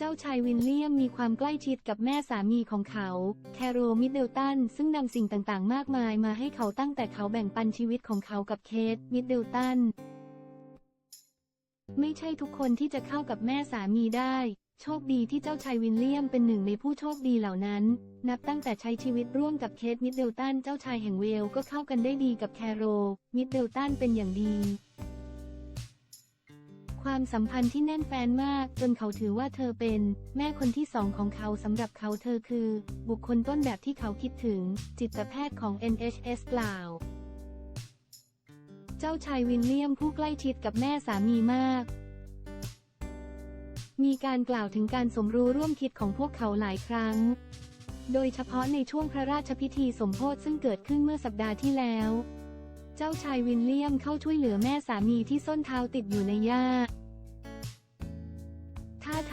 จ้าชายวินเลียมมีความใกล้ชิดกับแม่สามีของเขา แคโรมิดเดิลตัน ซึ่งนำสิ่งต่างๆ มากมายมาให้เขาตั้งแต่เขาแบ่งปันชีวิตของเขากับเคท มิดเดิลตัน ไม่ใช่ทุกคนที่จะเข้ากับแม่สามีได้ โชคดีที่เจ้าชายวินเลียมเป็นหนึ่งในผู้โชคดีเหล่านั้น นับตั้งแต่ใช้ชีวิตร่วมกับเคท มิดเดิลตัน เจ้าชายแห่งเวลก็เข้ากันได้ดีกับแคโร มิดเดิลตันเป็นอย่างดี ความสัมพันธ์ที่แน่นแฟนมาก จนเขาถือว่าเธอเป็น แม่คนที่สองของเขาสำหรับเขาเธอคือ บุคคลต้นแบบที่เขาคิดถึง จิตแพทย์ของ NHS กล่าว เจ้าชายวินเลียมผู้ใกล้ชิดกับแม่สามีมาก มีการกล่าวถึงการสมรู้ร่วมคิดของพวกเขาหลายครั้ง โดยเฉพาะในช่วงพระราชพิธีสมโภชซึ่งเกิดขึ้นเมื่อสัปดาห์ที่แล้วเจ้าชายวินเลียมเข้าช่วยเหลือแม่สามีที่ส้นเท้าติดอยู่ในหญ้าท่า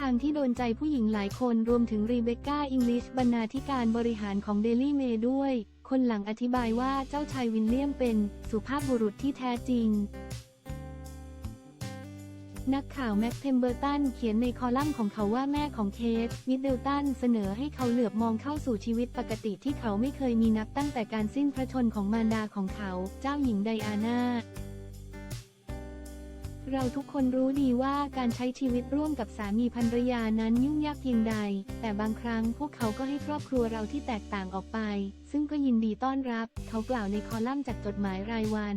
ทางที่โดนใจผู้หญิงหลายคนรวมถึงรีเบคก้าอิงลิชบรรณาธิการบริหารของเดลี่เมย์ด้วย คนหลังอธิบายว่าเจ้าชายวินเลียมเป็นสุภาพบุรุษที่แท้จริง นักข่าวแม็กเทมเบอร์ตันเขียนในคอลัมน์ของเขาว่าแม่ของเคทมิดเดิลตันเสนอให้เขาเหลือบมองเข้าสู่ชีวิตปกติที่เขาไม่เคยมีนับตั้งแต่การสิ้นพระชนของมารดาของเขา เจ้าหญิงไดอาน่า เราทุกคนรู้ดีว่าการใช้ชีวิตร่วมกับสามีภรรยานั้นยุ่งยากเพียงใด แต่บางครั้งพวกเขาก็ให้ครอบครัวเราที่แตกต่างออกไป ซึ่งก็ยินดีต้อนรับ เขากล่าวในคอลัมน์จากจดหมายรายวัน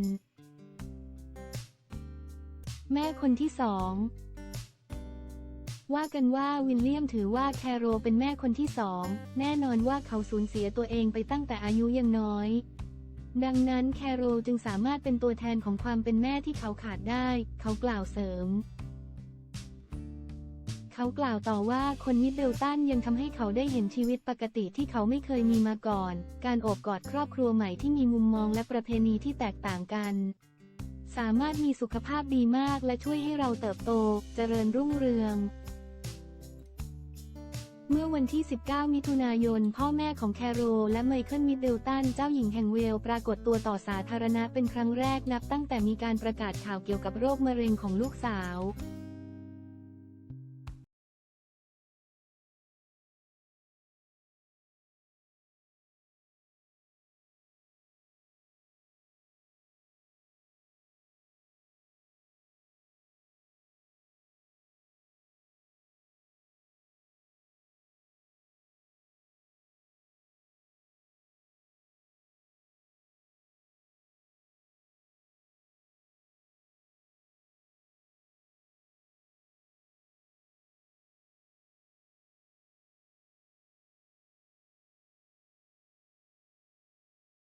แม่คนที่สองว่ากันว่าวิลเลียมถือว่าแคโรเป็นแม่คนที่สอง แน่นอนว่าเขาสูญเสียตัวเองไปตั้งแต่อายุยังน้อย ดังนั้นแคโรจึงสามารถเป็นตัวแทนของความเป็นแม่ที่เขาขาดได้ เขากล่าวเสริม เขากล่าวต่อว่าคนมิดเดิลตันยังทำให้เขาได้เห็นชีวิตปกติที่เขาไม่เคยมีมาก่อน การโอบกอดครอบครัวใหม่ที่มีมุมมองและประเพณีที่แตกต่างกัน สามารถมีสุขภาพดีมากและช่วยให้เราเติบโต เจริญรุ่งเรือง เมื่อวันที่ 19 มิถุนายน พ่อแม่ของแคโรและไมเคิลมิดเดิลตันเจ้าหญิงแห่งเวลปรากฏตัวต่อสาธารณะเป็นครั้งแรกนับตั้งแต่มีการประกาศข่าวเกี่ยวกับโรคมะเร็งของลูกสาว